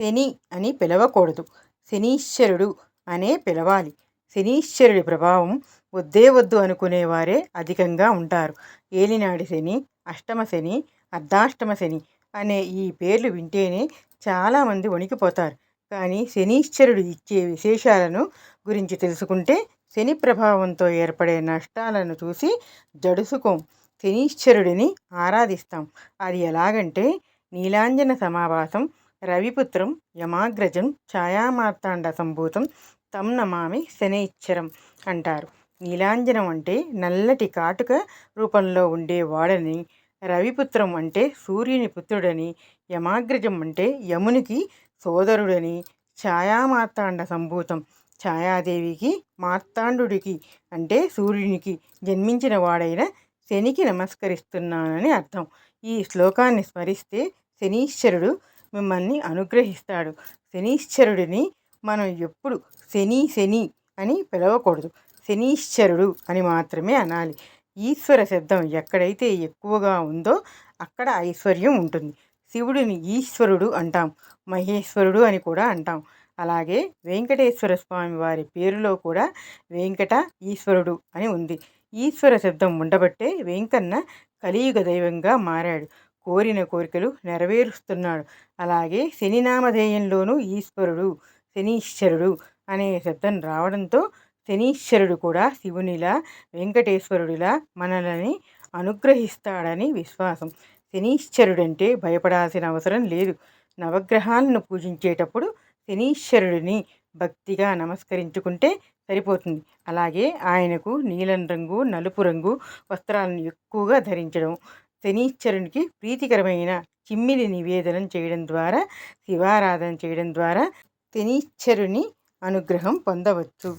శని అని పిలవకూడదు. శనీశ్వరుడు అనే పిలవాలి. శనీశ్వరుడి ప్రభావం వద్దే వద్దు అనుకునేవారే అధికంగా ఉంటారు. ఏలినాడి శని అష్టమ శని అర్ధాష్టమ శని అనే ఈ పేర్లు వింటేనే చాలామంది వణికిపోతారు. కానీ శనీశ్వరుడు ఇచ్చే విశేషాలను గురించి తెలుసుకుంటే శని ప్రభావంతో ఏర్పడే నష్టాలను చూసి జడుసుకోం. శనీశ్వరుడిని ఆరాధిస్తాం. అది ఎలాగంటే నీలాంజన సమావాసం రవిపుత్రం యమాగ్రజం ఛాయామార్తాండ సంభూతం తం నమామి శనైశ్చరం అంటారు. నీలాంజనం అంటే నల్లటి కాటుక రూపంలో ఉండేవాడని రవిపుత్రం అంటే సూర్యుని పుత్రుడని యమాగ్రజం అంటే యమునికి సోదరుడని ఛాయామార్తాండ సంభూతం ఛాయాదేవికి మార్తాండుడికి అంటే సూర్యునికి జన్మించిన వాడైన శనికి నమస్కరిస్తున్నానని అర్థం. ఈ శ్లోకాన్ని స్మరిస్తే శనీశ్వరుడు మిమ్మల్ని అనుగ్రహిస్తాడు. శనీశ్వరుడిని మనం ఎప్పుడు శని శని అని పిలవకూడదు. శనీశ్వరుడు అని మాత్రమే అనాలి. ఈశ్వర శబ్దం ఎక్కడైతే ఎక్కువగా ఉందో అక్కడ ఐశ్వర్యం ఉంటుంది. శివుడిని ఈశ్వరుడు అంటాం. మహేశ్వరుడు అని కూడా అంటాం. అలాగే వెంకటేశ్వర స్వామి వారి పేరులో కూడా వెంకట ఈశ్వరుడు అని ఉంది. ఈశ్వర శబ్దం ఉండబట్టే వెంకన్న కలియుగ దైవంగా మారాడు. కోరిన కోరికలు నెరవేరుస్తున్నాడు. అలాగే శని నామధేయంలోనూ ఈశ్వరుడు శనీశ్వరుడు అనే శబ్దం రావడంతో శనీశ్వరుడు కూడా శివునిలా వెంకటేశ్వరుడిలా మనల్ని అనుగ్రహిస్తాడని విశ్వాసం. శనీశ్వరుడంటే భయపడాల్సిన అవసరం లేదు. నవగ్రహాలను పూజించేటప్పుడు శనీశ్వరుడిని భక్తిగా నమస్కరించుకుంటే సరిపోతుంది. అలాగే ఆయనకు నీలం రంగు నలుపు రంగు వస్త్రాలను ఎక్కువగా ధరించడం శనీశ్వరునికి ప్రీతికరమైన చిమ్మిలి నివేదనం చేయడం ద్వారా శివారాధన చేయడం ద్వారా శనీశ్వరుని అనుగ్రహం పొందవచ్చు.